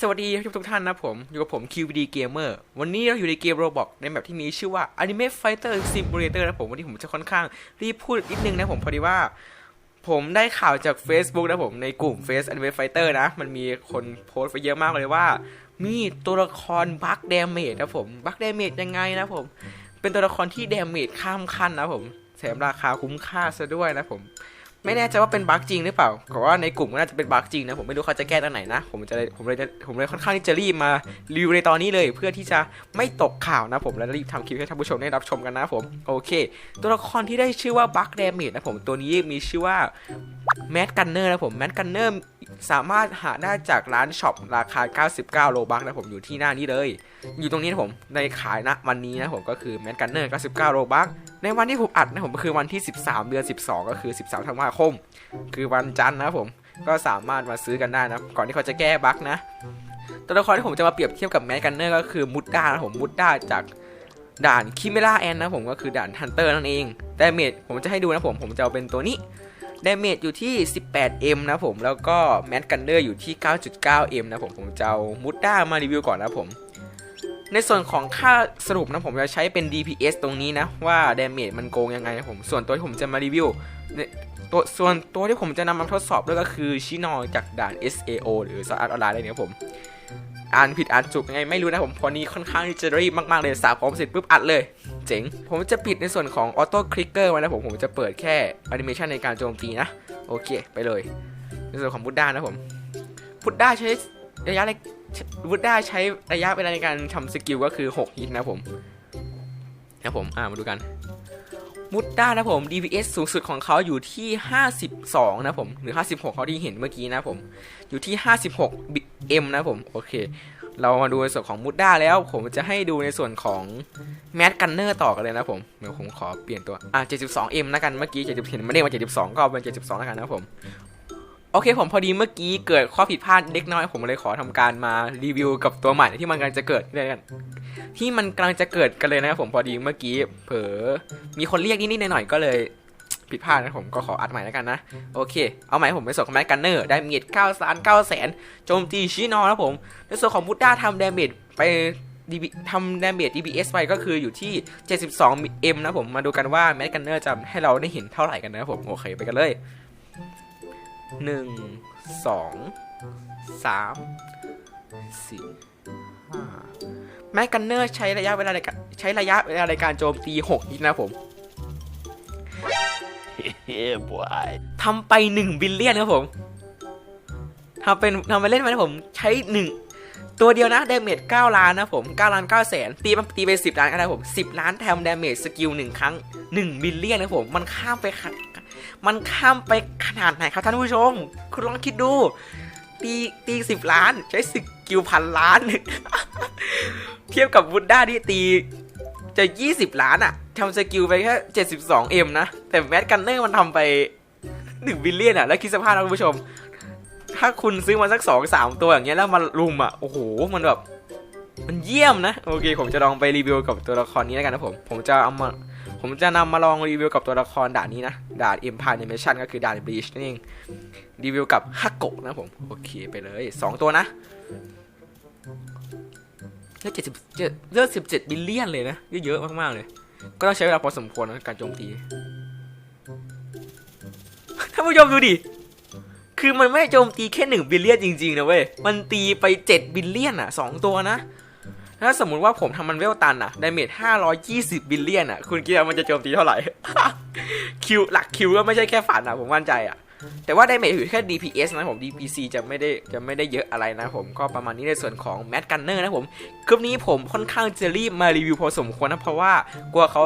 สวัสดีทุกท่านนะผม อยู่กับผม QVD Gamer วันนี้เราอยู่ในเกม Roblox ในแบบที่มีชื่อว่า Anime Fighter Simulator นะผมวันนี้ผมจะค่อนข้างรีบพูดนิดนึงนะผมพอดีว่า ผมได้ข่าวจาก Facebook นะผมในกลุ่ม Face Anime Fighter นะ มันมีคนโพสต์ไปเยอะมากเลยว่า มีตัวละครบัคเดเมจนะผมบัคเดเมจยังไงนะผม เป็นตัวละครที่เดเมจข้ามขั้นนะผมแถมราคาคุ้มค่าซะด้วยนะผม ไม่แน่ใจว่าเป็นบั๊กจริงหรือเปล่าเพราะว่าในกลุ่มก็น่าจะเป็นบั๊กจริงนะ ผมไม่รู้เขาจะแก้ตรงไหนนะ ผมจะผมเลยผมเลยค่อนข้างที่จะรีบมารีวิวในตอนนี้เลย เพื่อที่จะไม่ตกข่าวนะผม และรีบทำคลิปให้ท่านผู้ชมได้รับชมกันนะผม โอเค ตัวละครที่ได้ชื่อว่าบั๊กเดเมดนะผม ตัวนี้มีชื่อว่าแมดกันเนอร์นะผม แมดกันเนอร์สามารถหาได้จากร้านช็อปราคา 99 โลบักนะผมอยู่ที่หน้านี้เลย อยู่ตรงนี้นะผมในขายณวันนี้นะผมก็คือแมดกันเนอร์ 99 โลบักในวันที่ผมอัดนะผมก็คือวันที่ 13 เดือน 12 ก็คือ 13 ธันวาคม คือวันจันทร์นะผมก็สามารถมาซื้อกันได้นะ ก่อนที่เขาจะแก้บั๊กนะตัวละครที่ผมจะมาเปรียบเทียบกับแมดกันเนอร์ก็คือมุดด้านะผมมุดด้าจากด่านคิเมล่าแอนนะผมก็คือด่านฮันเตอร์นั่นเองดาเมจผมจะให้ดูนะผมผมจะเอาเป็นตัวนี้ ดาเมจอยู่ที่ 18M นะผม แล้วก็แมดกันเนอร์อยู่ที่ 9.9M นะผม ผมจะเอามุดด้ามารีวิวก่อนนะผม ในส่วนของค่าสรุปนะผมจะใช้เป็น DPS ตรงนี้นะ ว่าดาเมจมันโกงยังไงนะผม ส่วนตัวที่ผมจะมารีวิวเนี่ยตัวส่วนตัวที่ผมจะนำมาทดสอบด้วยก็คือชินอจากด่าน SAO หรือสอาร์ออนไลน์อะไรเนี่ยผมอ่านผิดอ่านจุกยังไงไม่รู้นะผมพอนี้ค่อนข้างที่จะรีบมากๆเลยสาพร้อมเสร็จปุ๊บอัดเลย เจ๋ง ผมจะปิดในส่วนของออโต้คลิกเกอร์ไว้นะผม ผมจะเปิดแค่แอนิเมชันในการโจมตีนะ โอเค ไปเลย ในส่วนของบุดด้านะผมบุดด้าใช้ระยะบุดด้าใช้ระยะเวลาในการทำสกิลก็คือ6ฮิตนะผมนะผม อ่า มาดูกันมุดด้านะผม DPS สูงสุดของเขาอยู่ที่ 52 นะผม หรือ 56 เขาที่เห็นเมื่อกี้นะผม อยู่ที่ 56 M นะผม โอเค เรามาดูในส่วนของมุดด้าแล้ว ผมจะให้ดูในส่วนของแมดกันเนอร์ต่อกันเลยนะผมเดี๋ยวผมขอเปลี่ยนตัวอะ 72M นะกันเมื่อกี้70เห็นมันเด้งมา72 ก็เอาเป็น 72แล้วกันนะผมโอเคผมพอดีเมื่อกี้เกิดข้อผิดพลาดเล็กน้อยผมเลยขอทำการมารีวิวกับตัวใหม่ที่มันกำลังจะเกิดเลยกันที่มันกำลังจะเกิดกันเลยนะครับผมพอดีเมื่อกี้ เผลอมีคนเรียกนิดๆหน่อยๆก็เลย ผิดพลาดนะผมก็ขออัดใหม่แล้วกันนะ โอเค เอาใหม่ผมไปส่งคอมแมนกันเนอร์ได้เมียด9 3 9แสนโจมตีชินอนะผม ในส่วนของบุดด้าทำดาเมจไป DB ทำดาเมจ DBS ไปก็คืออยู่ที่ 72 M นะผมมาดูกันว่าแมดกันเนอร์จะให้เราได้เห็นเท่าไหร่กันนะผม โอเคไปกันเลย 1 2 3 4 5แมดกันเนอร์ใช้ระยะเวลาในการใช้ระยะเวลาในการโจมตี6นิดนะผม yeah, boy. ทำไปหนึ่งบิลเลียนครับผมทำเป็นทำไปเล่นไปนะผมใช้หนึ่งตัวเดียวนะเดเมจเก้าล้านนะผมเก้าล้านเก้าแสนตีมันตีไปสิบล้านก็ได้ผมสิบล้านแทมเดเมจสกิลหนึ่งครั้งหนึ่งบิลเลียนนะผมมันข้ามไป มันข้ามไปขนาดไหนครับท่านผู้ชม คุณลองคิดดู ตีตีสิบล้านใช้สกิลพันล้าน เทียบกับวูดด้าที่ตีจะ 20 ล้านอะ ทำสกิลไปแค่ 72M นะ แต่แมดกันเนอร์มันทำไป1บิลเลียนอะแล้วคิดสภาพนะคุณผู้ชม ถ้าคุณซื้อมาสัก 2 3 ตัวอย่างเงี้ยแล้วมารุมอะโอ้โห มันแบบ มันเยี่ยมนะ โอเค ผมจะลองไปรีวิวกับตัวละครนี้แล้วกันนะผม ผมจะเอามาผมจะนำมาลองรีวิวกับตัวละครด่านนี้นะ ด่าน Empire Animation ก็คือด่าน Bleach นั่นเอง รีวิวกับฮักโกะนะผม โอเคไปเลย 2 ตัวนะเลือดเจ็ดสิบเจ็ดเลือดสิบเจ็ดบิลเลียนเลยนะ เยอะๆมากๆเลย ก็ต้องใช้เวลาพอสมควรนะการโจมตีท่านผู้ชมดูดิ คือมันไม่โจมตีแค่หนึ่งบิลเลียนจริงๆนะเว้ย มันตีไปเจ็ดบิลเลียนอะสองตัวนะ ถ้าสมมุติว่าผมทำมันเวลตันอะดาเมจห้าร้อยยี่สิบบิลเลียนอะ คุณคิดว่ามันจะโจมตีเท่าไหร่ คิวหลักคิวก็ไม่ใช่แค่ฝันอะ ผมมั่นใจอะ แต่ว่าได้เมจอยู่แค่ DPS นะผม DPC จะไม่ได้จะไม่ได้เยอะอะไรนะผมก็ประมาณนี้ในส่วนของ Mad Gunner นะผมคลิปนี้ผมค่อนข้างจะรีบมารีวิวพอสมควรนะเพราะว่ากลัวเขา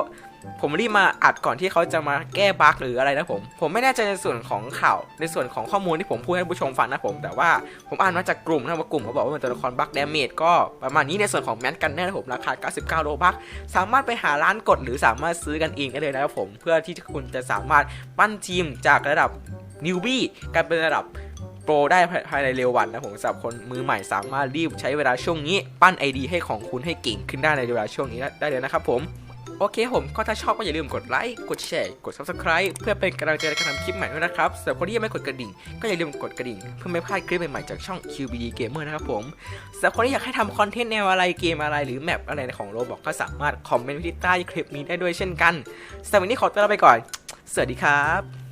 ผมรีบมาอัดก่อนที่เขาจะมาแก้บั๊กหรืออะไรนะผม ผมไม่แน่ใจในส่วนของข่าว ในส่วนของข้อมูลที่ผมพูดให้ผู้ชมฟังนะผม แต่ว่าผมอ่านมาจากกลุ่มนะว่ากลุ่มเขาบอกว่าเป็นตัวละครบั๊กดเมจก็ประมาณนี้ในส่วนของ Mad Gunner นะผมราคา 99 โลบั๊กสามารถไปหาร้านกดหรือสามารถซื้อกันเองได้เลยนะครับผม เพื่อที่คุณจะสามารถปั้นทีมจากระดับ นิวบี้กลายเป็นระดับโปรได้ภายในเร็ววันนะผมสำหรับคนมือใหม่สามารถรีบใช้เวลาช่วงนี้ ปั้นไอดีให้ของคุณให้เก่งขึ้นได้ในเวลาช่วงนี้ได้เลยนะครับผมโอเคผมก็ถ้าชอบก็อย่าลืมกดไลค์ กดแชร์ กด subscribe เพื่อเป็นกำลังใจในการทำคลิปใหม่ด้วยนะครับสำหรับคนที่ยังไม่กดกระดิ่ง ก็อย่าลืมกดกระดิ่ง เพื่อไม่พลาดคลิปใหม่ๆจากช่อง QBD Gamer นะครับผมสำหรับคนที่อยากให้ทำคอนเทนต์แนวอะไรเกมอะไรหรือแมปอะไรของโรบอกก็สามารถคอมเมนต์ไว้ที่ใต้คลิปนี้ได้ด้วยเช่นกันสำหรับวันนี้ขอตัวลาไปก่อน สวัสดีครับ